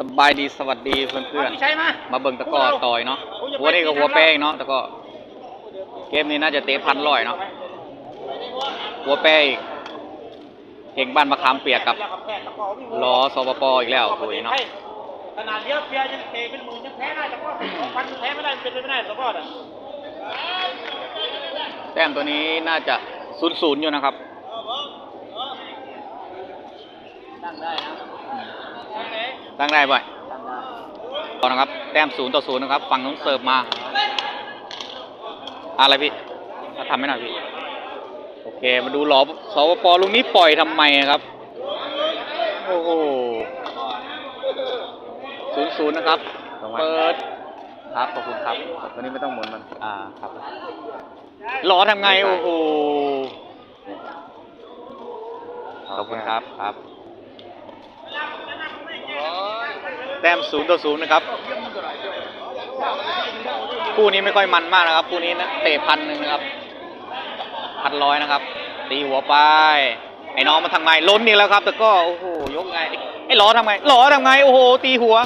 สบายดีสวัสดีเพื่อนพี่ชัยมาๆมาเบิ่งตะกร้อต่อยเนาะหัวนี่ก็หัวแป้งเนาะตะกร้อเกมนี้น่าจะเตะพันร้อยเนาะหัวแป้งเก่งบ้านมะขามเปียกกับรอสปปอีกแล้วโอ้ยเนาะขนาดเลี้ยวเปียยังเตะเป็นหมื่นยังแพ้ได้แต่ก็พันแพ้ไม่ได้เป็นไปไม่ได้แต่ก็อะแต้มตัวนี้น่าจะศูนย์ศูนย์อยู่นะครับตั้งได้นะ ตั้งได้บ่อยต่อนะครับ แต้มศูนย์ต่อศูนย์นะครับ ฝั่งนู้นเสิร์ฟมา อะไรพี่มาทำให้หน่อยพี่ โอเค มาดูหลอสวปลุงนี้ปล่อยทำไมครับ โอ้โหศูนย์ศูนย์นะครับ เปิด ครับ ขอบคุณครับตัวนี้ไม่ต้องหมุนมัน อ่า ครับหลอทำไง โอ้โห ขอบคุณครับ ครับ แต้มศูนย์ต่อศูนย์นะครับ คู่นี้ไม่ค่อยมันมากนะครับ คู่นี้นะเตะพันหนึ่งนะครับ พันร้อยนะครับ ตีหัวไป ไอ้น้องมาทำไงล้นอีกแล้วครับ แต่ก็โอ้โหยกไง ไอ้ล้อทำไงล้อทำไง โอ้โห ตีหัว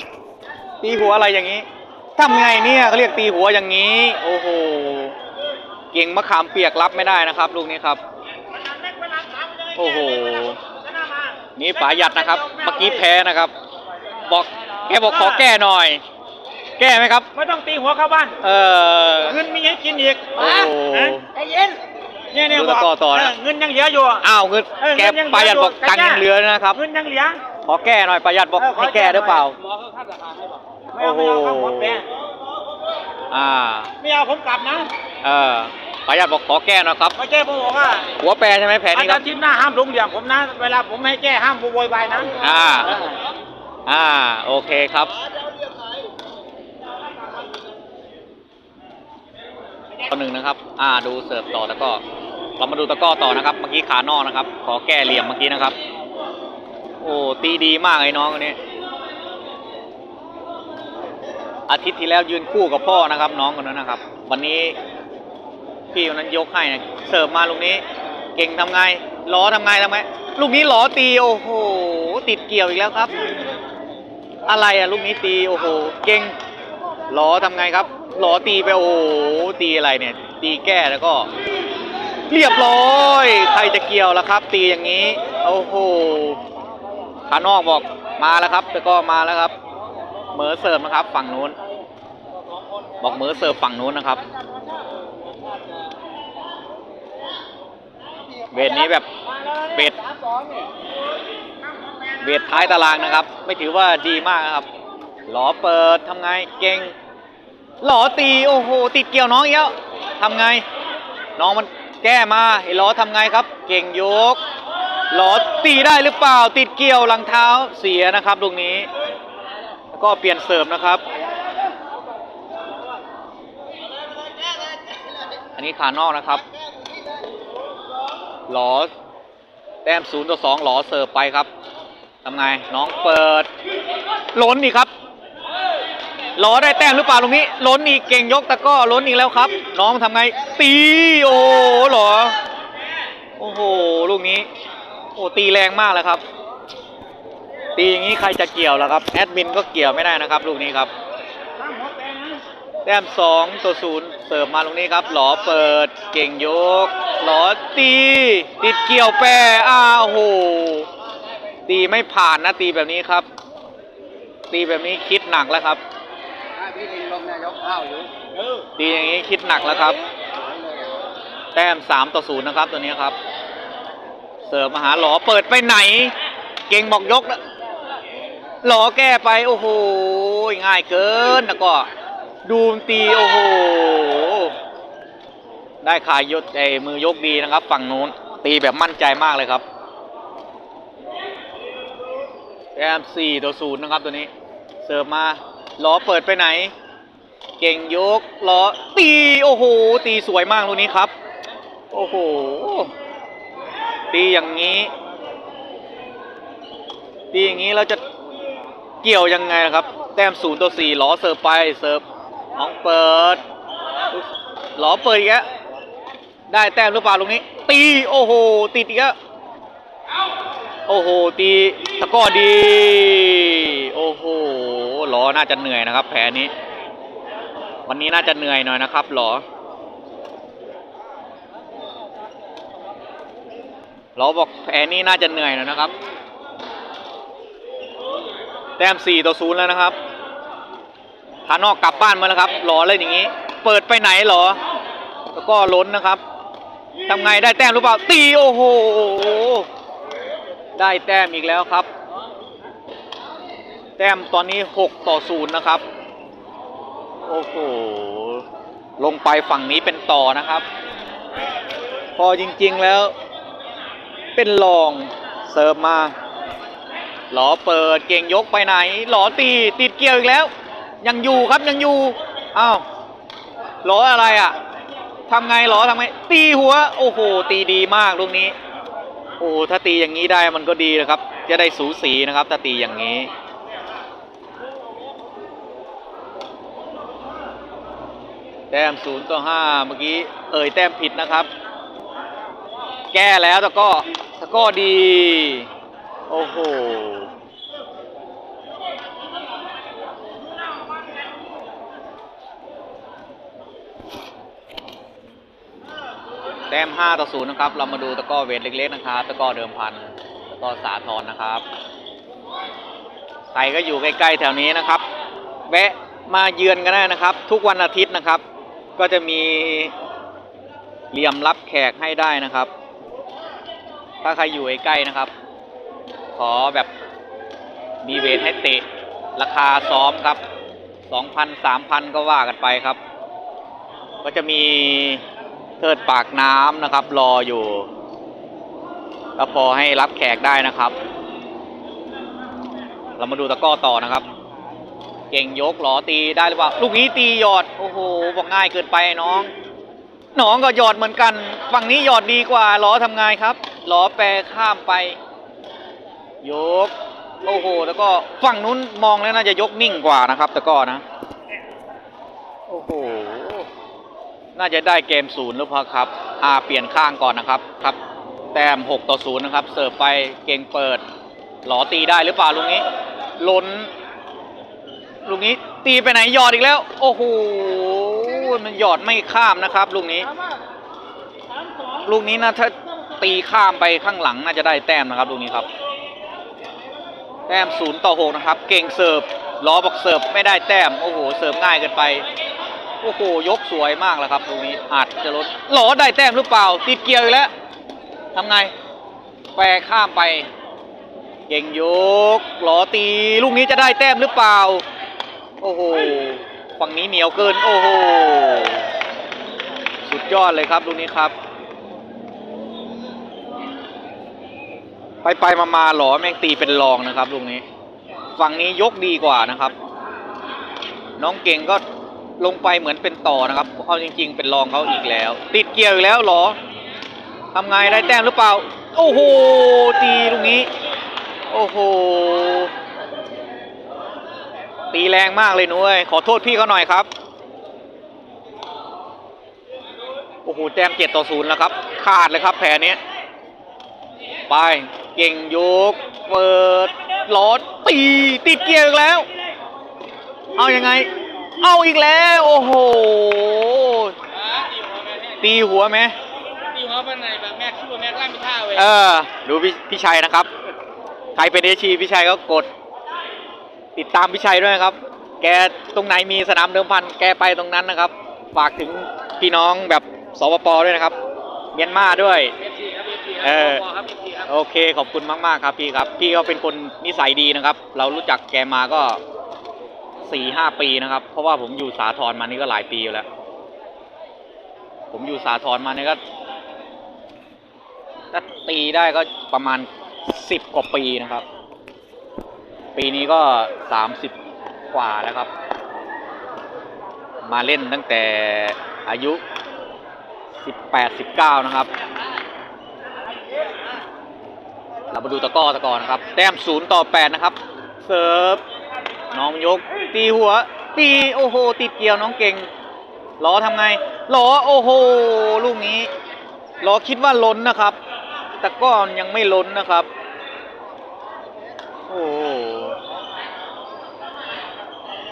ตีหัวอะไรอย่างนี้ทำไงเนี่ยเขาเรียกตีหัวอย่างนี้ โอ้โห เก่งมะขามเปียกรับไม่ได้นะครับ ลูกนี้ครับ โอ้โห นี่ป๋าหยัดนะครับ เมื่อกี้แพ้นะครับ บอกแกบอกขอแก้หน่อย แก้ไหมครับ ไม่ต้องตีหัวเข้าบ้านเออเงินมีให้กินอีกโอ้โหใจเย็น เนี่ยเนี่ยดูบตะอกกร้อต่อนะ เเงินยังเหลืออยู่อ้าวเงินเออแกเงินยังเหลือประหยัดบอกอยู่ ตังค์ยังเหลือนะครับ เงินยังเหลือ ขอแก้หน่อยประหยัดบอกเออขอให้แก้หรือเปล่าหมอเขาคาดราคาให้บอกไม่เอาไม่เอาครับหมดแพ้อ่า ไม่เอาผมกลับนะเออประหยัดบอกขอแก้หนะครับ ไม่แก้ผมบอกว่าหัวแปรใช่ไหมแผนอานี้คจารัรบ ย์ทิศหน้าห้ามลงเหลี่ยมผมนะ เวลาผมไม่ให้แก้ห้ามโวยวายนะอ่า เออ อ่า โอเคครับ ตัวหนึ่งนะครับ อ่า ดูเสิร์ฟต่อแล้วก็เรามาดูตะก้อต่อนะครับ เมื่อกี้ขานอกนะครับ ขอแก้เหลี่ยมเมื่อกี้นะครับ โอ้ ตีดีมากไอ้น้องคนนี้ อาทิตย์ที่แล้วยืนคู่กับพ่อนะครับ น้องคนนั้นนะครับ วันนี้พี่คนนั้นยกให้นะเสิร์ฟมาลูกนี้ เก่งทำไงล้อทำไงทำไง ลูกนี้ล้อตี โอ้โห ติดเกี่ยวอีกแล้วครับ อะไรอะลูกนี้ตีโอ้โหเก่งล้อทำไงครับล้อตีไปโอ้โหตีอะไรเนี่ย ตีแก้แล้วก็ เรียบร้อยใครจะเกี่ยวล่ะครับ ตีอย่างนี้ โอ้โหขานอกบอกมาแล้วครับแต่ก็มาแล้วครับเหมือเสิร์ฟนะครับ ฝั่งนู้น บอกเหมือเสิร์ฟฝั่งนู้นนะครับ เวทนี้แบบเวท เวทท้ายตารางนะครับ ไม่ถือว่าดีมากนะครับ หลอเปิดทำไงเก่ง หลอตีโอ้โหติดเกี่ยวน้องอีกแล้วทำไง น้องมันแก้มาไอ้หลอทำไงครับ เก่งยก หลอตีได้หรือเปล่า ติดเกี่ยวหลังเท้าเสียนะครับตรงนี้ แล้วก็เปลี่ยนเสริมนะครับ อันนี้ขานอกนะครับ หลอแต้มศูนย์ต่อสองหลอเสิร์ฟไปครับ ทำไงน้องเปิดล้นอีกครับหลอได้แต้มหรือเปล่าตรงนี้ล้นอีกเก่งยกตะก้อล้นอีกแล้วครับ น้องทำไง ตีโอ้หรอโอ้โหลูกนี้ โอ้ตีแรงมากเลยครับ ตีอย่างนี้ใครจะเกี่ยวล่ะครับแอดมินก็เกี่ยวไม่ได้นะครับ ลูกนี้ครับแรนะแต้มสองตัวศูนย์เสิร์ฟมาตรงนี้ครับหลอเปิดเก่งยกหลอตี ติดเกี่ยวแปรอ้าวโห ตีไม่ผ่านนะตีแบบนี้ครับ ตีแบบนี้คิดหนักแล้วครับพี่ลิงลมเนี่ยยกข้าวอยู่เออตีอย่างนี้คิดหนักแล้วครับ แต้มสามต่อศูนย์นะครับ ตัวนี้ครับ เสิร์ฟมาหาหลอเปิดไปไหน เก่งบอกยกนะหลอแก้ไปโอ้โหง่ายเกินแล้วก็ ดูมตีโอ้โหได้ขายยศไอ้มือยกดีนะครับ ฝั่งนู้นตีแบบมั่นใจมากเลยครับ แต้มสี่ต่อศูนย์นะครับตัวนี้ เสิร์ฟมาล้อเปิดไปไหน เก่งยกล้อตีโอ้โห ตีสวยมากลูกนี้ครับ โอ้โห ตีอย่างนี้ ตีอย่างนี้เราจะเกี่ยวยังไงครับ แต้มศูนย์ตัวสี่ล้อเสิร์ฟไปเสิร์ฟน้องเปิดล้อเปิดอีกแล้วได้แต้มหรือเปล่าลูกนี้ ตีโอ้โหติดอีกแล้วโอ้โหตี ตะก้อดี โอ้โหล้อน่าจะเหนื่อยนะครับ แผลนี้ วันนี้น่าจะเหนื่อยหน่อยนะครับหลอหลอบอกแผลนี้น่าจะเหนื่อยหน่อยนะครับ แต้มสี่ต่อศูนย์แล้วนะครับทานอกกลับบ้านมาแล้วครับหลอเล่นอย่างนี้ เปิดไปไหนหรอ แล้วก็ล้นนะครับทำไงได้แต้มหรือเปล่า ตีโอ้โห ได้แต้มอีกแล้วครับ ต้มตอนนี้หกต่อศูนย์นะครับ โอ้โห ลงไปฝั่งนี้เป็นต่อนะครับ พอจริงๆแล้ว เป็นรองเสิร์ฟมา หลอเปิดเก่งยกไปไหน หลอตีติดเกี่ยวอีกแล้ว ยังอยู่ครับยังอยู่ อ้าวหลออะไรอะ่ะทำไงหลอทำไง ตีหัว โอ้โห ตีดีมากลูกนี้ โอ้ถ้าตีอย่างนี้ได้มันก็ดีนะครับ จะได้สูสีนะครับ ถ้าตีอย่างนี้ แต้มศูนย์ต่อห้าเมื่อกี้เอ่ยแต้มผิดนะครับ แก้แล้วต่ก็แต่ก็ดี โอ้โหแต้ม5ต่อ0นะครับ เรามาดูตะก้อเวทเล็ก ๆ นะครับ ตะก้อเดิมพัน ตะก้อสาทรนะครับ ใครก็อยู่ใกล้ ๆ แถวนี้นะครับ แวะมาเยือนกันได้นะครับ ทุกวันอาทิตย์นะครับ ก็จะมีเหลี่ยมรับแขกให้ได้นะครับ ถ้าใครอยู่ใกล้นะครับ ขอแบบมีเวทให้เตะ ราคาซ้อมครับ2,000 3,000ก็ว่ากันไปครับ ก็จะมีเทิดปากน้ำนะครับ รออยู่ก็พอให้รับแขกได้นะครับ เรามาดูตะก้อต่อนะครับ เก่งยกหลอตีได้หรือเปล่า ลูกนี้ตีหยอด โอ้โหบอกง่ายเกินไปน้อง น้องก็หยอดเหมือนกัน ฝั่งนี้หยอดดีกว่าหลอทำไงครับหลอแปรข้ามไป ยก โอ้โห แล้วก็ฝั่งนู้นมองแล้วน่าจะยกนิ่งกว่านะครับตะกร้อนะ โอ้โห น่าจะได้เกมศูนย์หรือเปล่าครับ อ่าเปลี่ยนข้างก่อนนะครับ ครับ แต้ม6ต่อ0นะครับ เสิร์ฟไปเก่งเปิด หลอตีได้หรือเปล่าลูกนี้ ล้น ลูกนี้ตีไปไหนหยอดอีกแล้ว โอ้โหมันหยอดไม่ข้ามนะครับ ลูกนี้ ลูกนี้นะถ้าตีข้ามไปข้างหลังน่าจะได้แต้มนะครับ ลูกนี้ครับ แต้มศูนย์ต่อหกนะครับ เก่งเสิร์ฟล้อบอกเสิร์ฟไม่ได้แต้มโอ้โหเสิร์ฟง่ายเกินไปโอ้โหยกสวยมากแล้วครับตรงนี้อาจจะลดหลอได้แต้มหรือเปล่า ติดเกียร์อีกแล้วทำไงแปรข้ามไป เก่งยกหลอตี ลูกนี้จะได้แต้มหรือเปล่า โอ้โห ฝั่งนี้เหนียวเกิน โอ้โห สุดยอดเลยครับลูกนี้ครับ ไปไปมามาหลอแม่งตีเป็นรองนะครับลูกนี้ ฝั่งนี้ยกดีกว่านะครับ น้องเก่งก็ลงไปเหมือนเป็นต่อนะครับ เอาจริง ๆ เป็นรองเขาอีกแล้ว ติดเกี่ยวอีกแล้วหรอทำไงได้แต้มหรือเปล่า โอ้โหตีลูกนี้ โอ้โห ตีแรงมากเลยหนุ้ยขอโทษพี่เขาหน่อยครับโอ้โหแต้มเจ็ดต่อศูนย์แล้วครับ ขาดเลยครับแผลนี้ ไปเก่งยก เปิดลอดตีติดเกียร์อีกแล้ว เอายังไง เอาอีกแล้ว โอ้โห ตีหัวไหมตีหัวมันไหนแบบแม่ชื่อแม่ล่างมีท่าเว้ยเออ ดูพี่พี่ชัยนะครับ ใครเป็นเอชีพี่ชัยก็กด ติดตามพี่ชัยด้วยนะครับ แกตรงไหนมีสนามเดิมพัน แกไปตรงนั้นนะครับ ฝากถึงพี่น้องแบบสปปด้วยนะครับ เมียนมาด้วย เออ โอเคขอบคุณมาก ๆ ครับพี่ครับ พี่ก็เป็นคนนิสัยดีนะครับ เรารู้จักแกมาก็สี่ห้าปีนะครับ เพราะว่าผมอยู่สาทรมานี่ก็หลายปีแล้ว ผมอยู่สาทรมานี่ก็ถ้าตีได้ก็ประมาณสิบกว่าปีนะครับ ปีนี้ก็สามสิบกว่าแล้วครับ มาเล่นตั้งแต่อายุสิบแปดสิบเก้านะครับ เรามาดูตะก้อตะก้อนะครับ แต้มศูนย์ต่อแปดนะครับเสิร์ฟน้องยก ตีหัว ตีโอ้โห ติดเกี่ยวน้องเก่งล้อทำไงล้อโอ้โห ลูกนี้ล้อคิดว่าล้นนะครับ แต่ก็ยังไม่ล้นนะครับ โอ้โห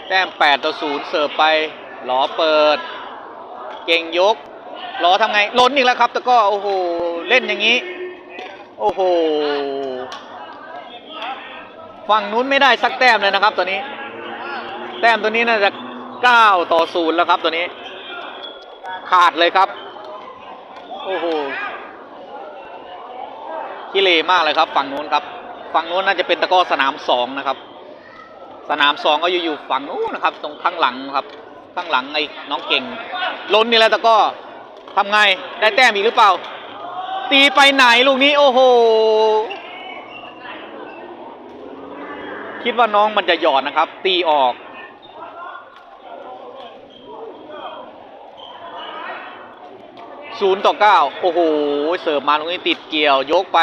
แต้ม8ต่อ0เสิร์ฟไปหลอเปิด เก่งยกหลอทำไงล้นอีกแล้วครับแต่ก็โอ้โหเล่นอย่างนี้ โอ้โหฝั่งนู้นไม่ได้สักแต้มเลยนะครับตัวนี้ แต้มตัวนี้น่าจะ9ต่อ0แล้วครับตัวนี้ ขาดเลยครับ โอ้โหขี้เลมากเลยครับ ฝั่งนู้นครับ ฝั่งนู้นน่าจะเป็นตะก้อสนามสองนะครับ สนามสองก็อยู่อยู่ฝั่งนู้นนะครับตรงข้างหลังครับข้างหลังไอ้น้องเก่งล้นนี่แหละตะกร้อทำไงได้แต้มอีกหรือเปล่า ตีไปไหนลูกนี้โอ้โหคิดว่าน้องมันจะหยอดนะครับ ตีออก ศูนย์ต่อเก้าโอ้โห เสิร์ฟมาตรงนี้ติดเกี่ยวยกไป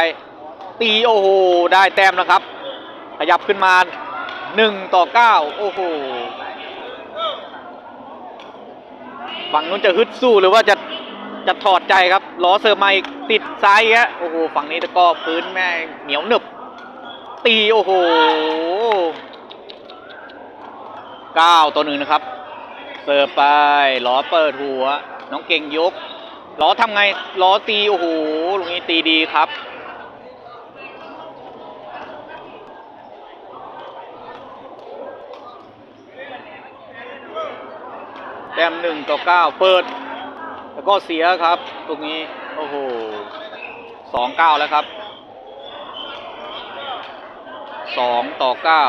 ตีโอ้โห ได้แต้มนะครับ ขยับขึ้นมา หนึ่งต่อเก้าโอ้โหฝั่งนู้นจะฮึดสู้หรือว่าจะจะถอดใจครับล้อเสิร์ฟมติดซ้ายฮะโอ้โหฝั่งนี้ตะกร้อพื้นแม่เหนียวหนึบ ตีโอ้โหเก้าต่อหนึ่งนะครับ เสิร์ฟไปล้อเปิดหัว น้องเก่งยกล้อทำไงล้อตีโอ้โหลุงนี้ตีดีครับ แต้มหนึ่งต่อเก้าเปิด แล้วก็เสียครับ ตรงนี้ โอ้โหสองเก้าแล้วครับสองต่อเก้า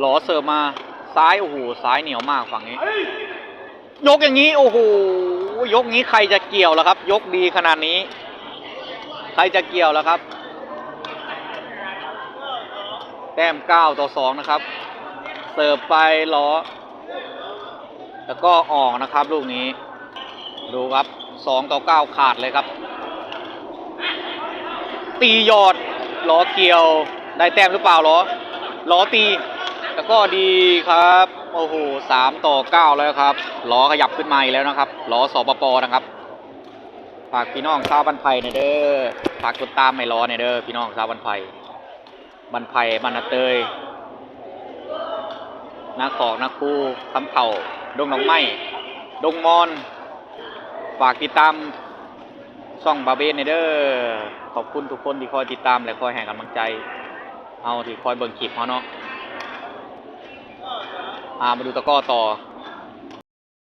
หลอเสิร์ฟมาซ้าย โอ้โห ซ้ายเหนียวมากฝั่งนี้ ยกอย่างนี้ โอ้โห ยกนี้ใครจะเกี่ยวล่ะครับ ยกดีขนาดนี้ ใครจะเกี่ยวล่ะครับ แต้มเก้าต่อสองนะครับ เสิร์ฟไปล้อ แล้วก็ออกนะครับลูกนี้ ดูครับสองต่อเก้าขาดเลยครับ ตียอดล้อเกี่ยวได้แต้มหรือเปล่าล้อล้อตี แล้วก็ดีครับ โอ้โหสามต่อเก้าแล้วครับล้อขยับขึ้นมาอีกแล้วนะครับล้อสปปนะครับฝากพี่น้องชาวบันไพในเด้อฝากกดตามไม่ล้อในเด้อพี่น้องชาวบันไพบันไพบันนาเตย นาขอกนาคูคำเข่าดงหนองไม้ดงมอน ฝากติดตามซ่องบาเบนเนอยเดอร์ขอบคุณทุกคนที่คอยติดตามและคอยแห้กำลังใจ เอาที่คอยเบิ่งคลิปเขาเนาะอ่ามาดูตะก้อต่อ